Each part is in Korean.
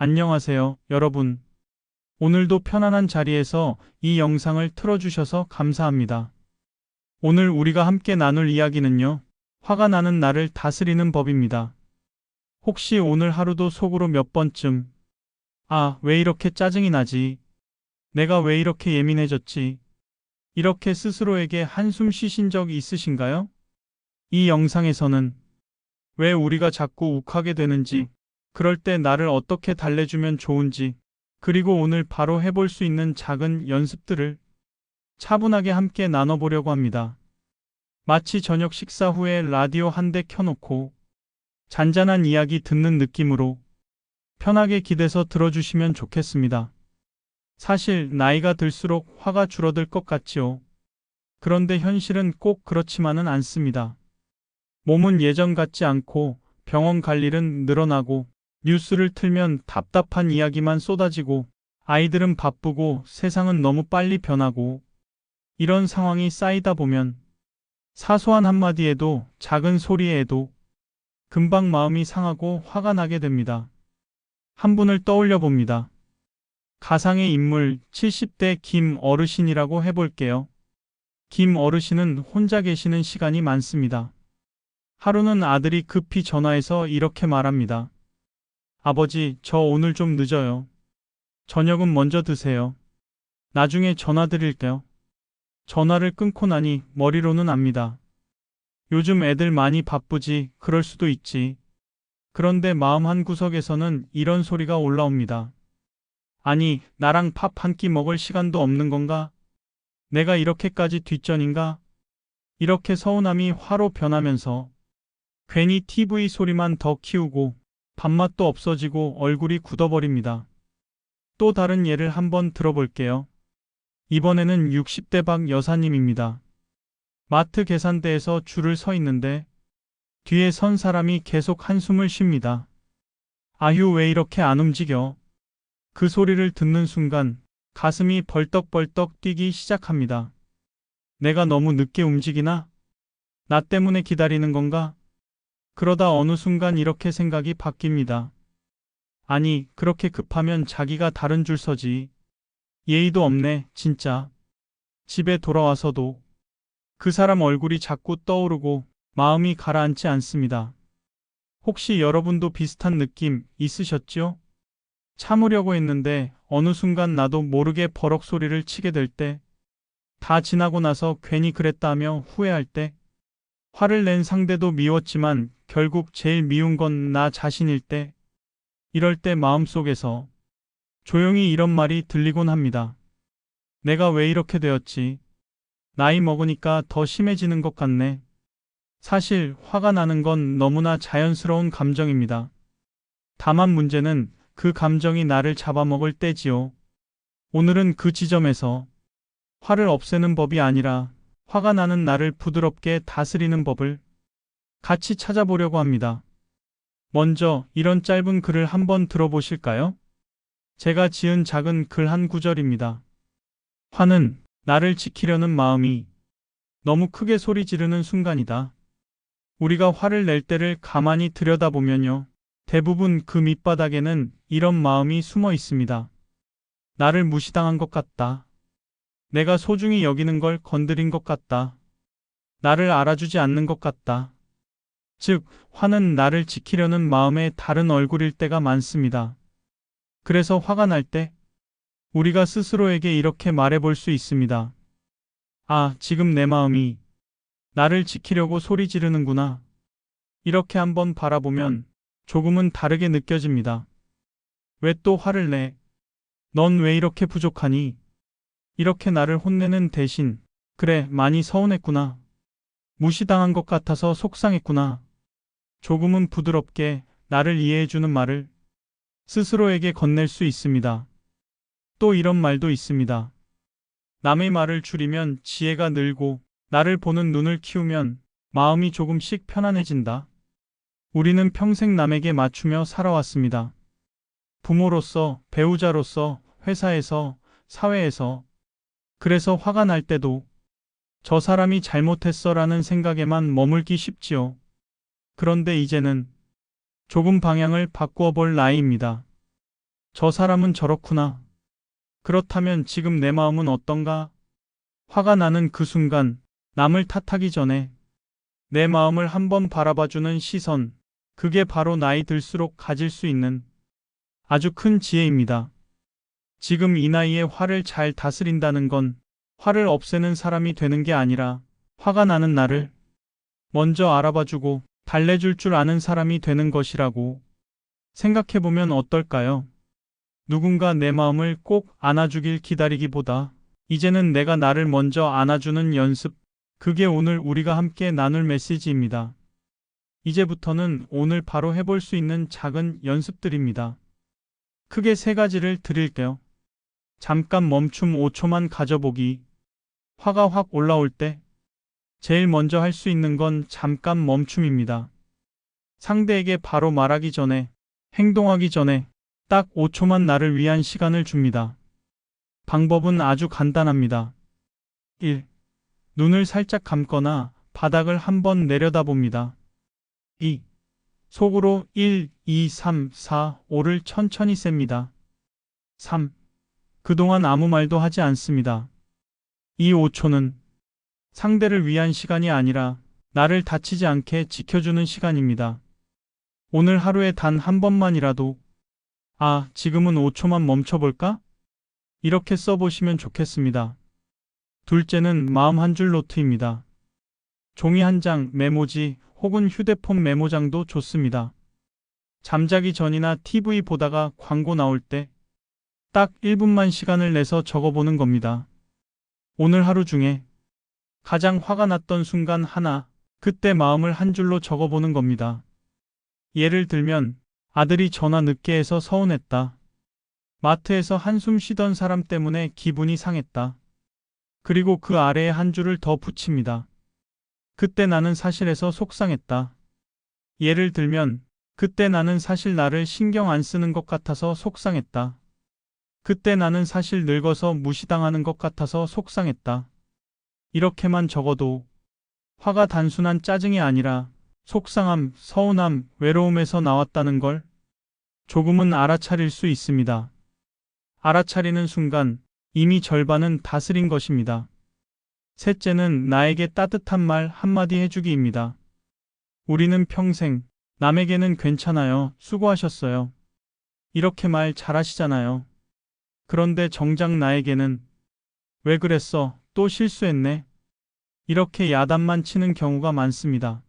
안녕하세요, 여러분. 오늘도 편안한 자리에서 이 영상을 틀어주셔서 감사합니다. 오늘 우리가 함께 나눌 이야기는요, 화가 나는 나를 다스리는 법입니다. 혹시 오늘 하루도 속으로 몇 번쯤, 아, 왜 이렇게 짜증이 나지? 내가 왜 이렇게 예민해졌지? 이렇게 스스로에게 한숨 쉬신 적 있으신가요? 이 영상에서는 왜 우리가 자꾸 욱하게 되는지, 그럴 때 나를 어떻게 달래주면 좋은지, 그리고 오늘 바로 해볼 수 있는 작은 연습들을 차분하게 함께 나눠보려고 합니다. 마치 저녁 식사 후에 라디오 한 대 켜놓고 잔잔한 이야기 듣는 느낌으로 편하게 기대서 들어주시면 좋겠습니다. 사실 나이가 들수록 화가 줄어들 것 같지요. 그런데 현실은 꼭 그렇지만은 않습니다. 몸은 예전 같지 않고 병원 갈 일은 늘어나고 뉴스를 틀면 답답한 이야기만 쏟아지고 아이들은 바쁘고 세상은 너무 빨리 변하고 이런 상황이 쌓이다 보면 사소한 한마디에도 작은 소리에도 금방 마음이 상하고 화가 나게 됩니다. 한 분을 떠올려 봅니다. 가상의 인물 70대 김 어르신이라고 해볼게요. 김 어르신은 혼자 계시는 시간이 많습니다. 하루는 아들이 급히 전화해서 이렇게 말합니다. 아버지, 저 오늘 좀 늦어요. 저녁은 먼저 드세요. 나중에 전화 드릴게요. 전화를 끊고 나니 머리로는 압니다. 요즘 애들 많이 바쁘지, 그럴 수도 있지. 그런데 마음 한 구석에서는 이런 소리가 올라옵니다. 아니, 나랑 밥 한 끼 먹을 시간도 없는 건가? 내가 이렇게까지 뒷전인가? 이렇게 서운함이 화로 변하면서 괜히 TV 소리만 더 키우고 밥맛도 없어지고 얼굴이 굳어버립니다. 또 다른 예를 한번 들어볼게요. 이번에는 60대 박 여사님입니다. 마트 계산대에서 줄을 서 있는데 뒤에 선 사람이 계속 한숨을 쉽니다. 아휴 왜 이렇게 안 움직여? 그 소리를 듣는 순간 가슴이 벌떡벌떡 뛰기 시작합니다. 내가 너무 늦게 움직이나? 나 때문에 기다리는 건가? 그러다 어느 순간 이렇게 생각이 바뀝니다. 아니, 그렇게 급하면 자기가 다른 줄 서지. 예의도 없네, 진짜. 집에 돌아와서도 그 사람 얼굴이 자꾸 떠오르고 마음이 가라앉지 않습니다. 혹시 여러분도 비슷한 느낌 있으셨죠? 참으려고 했는데 어느 순간 나도 모르게 버럭 소리를 치게 될 때, 다 지나고 나서 괜히 그랬다며 후회할 때, 화를 낸 상대도 미웠지만 결국 제일 미운 건 나 자신일 때, 이럴 때 마음속에서 조용히 이런 말이 들리곤 합니다. 내가 왜 이렇게 되었지? 나이 먹으니까 더 심해지는 것 같네. 사실 화가 나는 건 너무나 자연스러운 감정입니다. 다만 문제는 그 감정이 나를 잡아먹을 때지요. 오늘은 그 지점에서 화를 없애는 법이 아니라 화가 나는 나를 부드럽게 다스리는 법을 같이 찾아보려고 합니다. 먼저 이런 짧은 글을 한번 들어보실까요? 제가 지은 작은 글 한 구절입니다. 화는 나를 지키려는 마음이 너무 크게 소리 지르는 순간이다. 우리가 화를 낼 때를 가만히 들여다보면요. 대부분 그 밑바닥에는 이런 마음이 숨어 있습니다. 나를 무시당한 것 같다. 내가 소중히 여기는 걸 건드린 것 같다. 나를 알아주지 않는 것 같다. 즉, 화는 나를 지키려는 마음의 다른 얼굴일 때가 많습니다. 그래서 화가 날 때, 우리가 스스로에게 이렇게 말해볼 수 있습니다. 아, 지금 내 마음이 나를 지키려고 소리 지르는구나. 이렇게 한번 바라보면 조금은 다르게 느껴집니다. 왜 또 화를 내? 넌 왜 이렇게 부족하니? 이렇게 나를 혼내는 대신, 그래, 많이 서운했구나. 무시당한 것 같아서 속상했구나. 조금은 부드럽게 나를 이해해주는 말을 스스로에게 건넬 수 있습니다. 또 이런 말도 있습니다. 남의 말을 줄이면 지혜가 늘고 나를 보는 눈을 키우면 마음이 조금씩 편안해진다. 우리는 평생 남에게 맞추며 살아왔습니다. 부모로서, 배우자로서, 회사에서, 사회에서. 그래서 화가 날 때도 저 사람이 잘못했어 라는 생각에만 머물기 쉽지요. 그런데 이제는 조금 방향을 바꾸어 볼 나이입니다. 저 사람은 저렇구나. 그렇다면 지금 내 마음은 어떤가? 화가 나는 그 순간 남을 탓하기 전에 내 마음을 한번 바라봐주는 시선, 그게 바로 나이 들수록 가질 수 있는 아주 큰 지혜입니다. 지금 이 나이에 화를 잘 다스린다는 건 화를 없애는 사람이 되는 게 아니라 화가 나는 나를 먼저 알아봐주고 달래줄 줄 아는 사람이 되는 것이라고 생각해보면 어떨까요? 누군가 내 마음을 꼭 안아주길 기다리기보다 이제는 내가 나를 먼저 안아주는 연습, 그게 오늘 우리가 함께 나눌 메시지입니다. 이제부터는 오늘 바로 해볼 수 있는 작은 연습들입니다. 크게 세 가지를 드릴게요. 잠깐 멈춤 5초만 가져보기. 화가 확 올라올 때 제일 먼저 할 수 있는 건 잠깐 멈춤입니다. 상대에게 바로 말하기 전에, 행동하기 전에 딱 5초만 나를 위한 시간을 줍니다. 방법은 아주 간단합니다. 1. 눈을 살짝 감거나 바닥을 한번 내려다봅니다. 2. 속으로 1, 2, 3, 4, 5를 천천히 셉니다. 3. 그동안 아무 말도 하지 않습니다. 이 5초는 상대를 위한 시간이 아니라 나를 다치지 않게 지켜주는 시간입니다. 오늘 하루에 단 한 번만이라도 아, 지금은 5초만 멈춰볼까? 이렇게 써보시면 좋겠습니다. 둘째는 마음 한 줄 노트입니다. 종이 한 장, 메모지 혹은 휴대폰 메모장도 좋습니다. 잠자기 전이나 TV 보다가 광고 나올 때 딱 1분만 시간을 내서 적어보는 겁니다. 오늘 하루 중에 가장 화가 났던 순간 하나, 그때 마음을 한 줄로 적어보는 겁니다. 예를 들면 아들이 전화 늦게 해서 서운했다. 마트에서 한숨 쉬던 사람 때문에 기분이 상했다. 그리고 그 아래에 한 줄을 더 붙입니다. 그때 나는 사실에서 속상했다. 예를 들면, 그때 나는 사실 나를 신경 안 쓰는 것 같아서 속상했다. 그때 나는 사실 늙어서 무시당하는 것 같아서 속상했다. 이렇게만 적어도 화가 단순한 짜증이 아니라 속상함, 서운함, 외로움에서 나왔다는 걸 조금은 알아차릴 수 있습니다. 알아차리는 순간 이미 절반은 다스린 것입니다. 셋째는 나에게 따뜻한 말 한마디 해주기입니다. 우리는 평생 남에게는 괜찮아요, 수고하셨어요. 이렇게 말 잘하시잖아요. 그런데 정작 나에게는 왜 그랬어? 또 실수했네. 이렇게 야단만 치는 경우가 많습니다.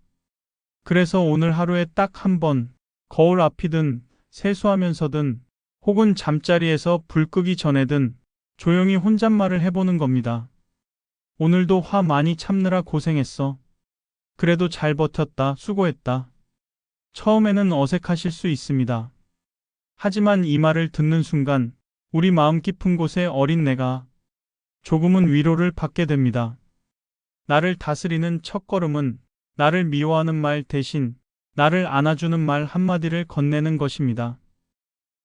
그래서 오늘 하루에 딱 한 번, 거울 앞이든 세수하면서든 혹은 잠자리에서 불 끄기 전에든 조용히 혼잣말을 해보는 겁니다. 오늘도 화 많이 참느라 고생했어. 그래도 잘 버텼다, 수고했다. 처음에는 어색하실 수 있습니다. 하지만 이 말을 듣는 순간 우리 마음 깊은 곳에 어린 내가 조금은 위로를 받게 됩니다. 나를 다스리는 첫 걸음은 나를 미워하는 말 대신 나를 안아주는 말 한마디를 건네는 것입니다.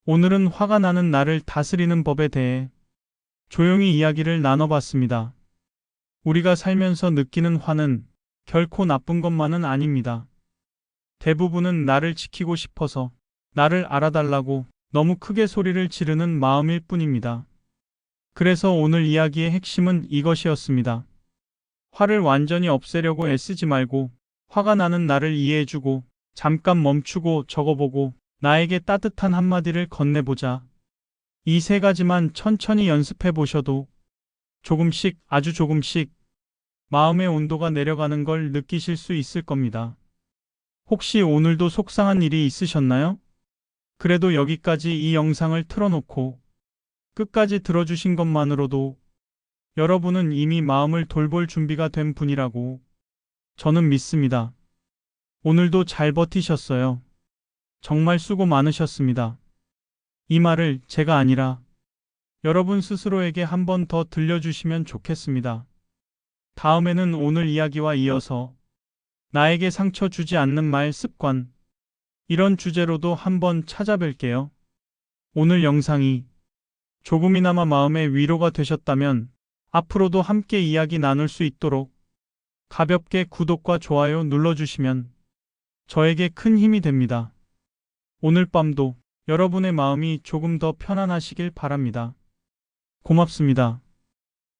오늘은 화가 나는 나를 다스리는 법에 대해 조용히 이야기를 나눠봤습니다. 우리가 살면서 느끼는 화는 결코 나쁜 것만은 아닙니다. 대부분은 나를 지키고 싶어서 나를 알아달라고 너무 크게 소리를 지르는 마음일 뿐입니다. 그래서 오늘 이야기의 핵심은 이것이었습니다. 화를 완전히 없애려고 애쓰지 말고 화가 나는 나를 이해해주고 잠깐 멈추고 적어보고 나에게 따뜻한 한마디를 건네보자. 이 세 가지만 천천히 연습해 보셔도 조금씩 아주 조금씩 마음의 온도가 내려가는 걸 느끼실 수 있을 겁니다. 혹시 오늘도 속상한 일이 있으셨나요? 그래도 여기까지 이 영상을 틀어놓고 끝까지 들어주신 것만으로도 여러분은 이미 마음을 돌볼 준비가 된 분이라고 저는 믿습니다. 오늘도 잘 버티셨어요. 정말 수고 많으셨습니다. 이 말을 제가 아니라 여러분 스스로에게 한 번 더 들려주시면 좋겠습니다. 다음에는 오늘 이야기와 이어서 나에게 상처 주지 않는 말 습관 이런 주제로도 한번 찾아뵐게요. 오늘 영상이 조금이나마 마음의 위로가 되셨다면 앞으로도 함께 이야기 나눌 수 있도록 가볍게 구독과 좋아요 눌러주시면 저에게 큰 힘이 됩니다. 오늘 밤도 여러분의 마음이 조금 더 편안하시길 바랍니다. 고맙습니다.